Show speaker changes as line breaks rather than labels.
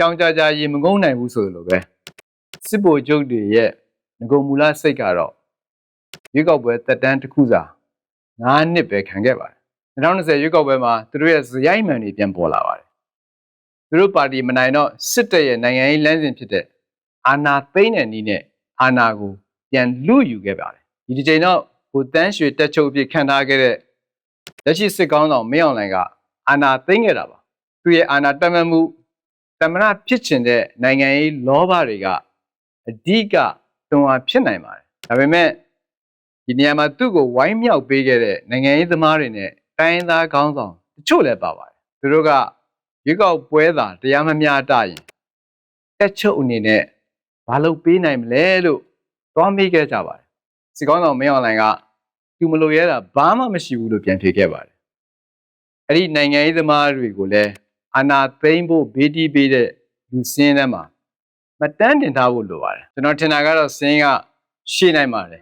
ကြောင်ကြကြရေမငုံနိုင်ဘူးဆိုလိုပဲစစ်ဘိုလ်ချုပ်တွေရဲ့ငကုံမူလစိတ်ကတော့ရွေးကောက်ပွဲတက်တန်းတစ်ခုစာ9နှစ်ပဲခံခဲ့ပါတယ်2020ရွေးကောက်ပွဲမှာသူတို့ရဲ့ဇယိုက်မှန်တွေပြန်ပေါ်လာပါတယ်သူတို့ပါတီမနိုင်တော့စစ်တပ်ရဲ့နိုင်ငံရေးလမ်းစဉ်ဖြစ်တဲ့အာဏာသိမ်းတဲ့နည်းနဲ့အာဏာကိုပြန်လူယူခဲ့ပါတယ်ဒီတစ်ချိန်တော့ဟိုတန်းရွှေတက်ချုပ်အဖြစ်ခံထားခဲ့တဲ့လက်ရှိစစ်ကောင်းဆောင်မင်းအောင်လှိုင်ကအာဏာသိမ်းခဲ့တာပါသူရဲ့အာဏာတက်မှတ်မှု တမနာဖြစ်ချင်တဲ့နိုင်ငံရေးလောဘတွေကအဓိကတွန်းအားဖြစ်နိုင်ပါတယ်ဒါပေမဲ့ဒီနေရာမှာသူ့ကိုဝိုင်းမြောက်ပေးခဲ့တဲ့နိုင်ငံရေးသမားတွေနဲ့တိုင်းရင်းသားခေါင်းဆောင်တချို့လည်းပါပါတယ်သူတို့ကရွေးကောက်ပွဲသာတရားမမျှတရင်တက်ချုပ်အနေနဲ့မလုပ်ပေးနိုင်မလဲလို့သွားမေးခဲ့ကြပါတယ်စီကောင်းဆောင်မင်းအောင်လှိုင်ကသူမလို့ရဲတာဘာမှမရှိဘူးလို့ပြန်ဖြေခဲ့ပါတယ်အဲ့ဒီနိုင်ငံရေးသမားတွေကိုလည်း အာဏာသိမ်းဖို့ဘေးတီးပေးတဲ့လူစင်းထဲမှာမတန်းတင်ထားဖို့လိုပါတယ်ကျွန်တော်ထင်တာကတော့စင်းကရှေ့နိုင်ပါတယ်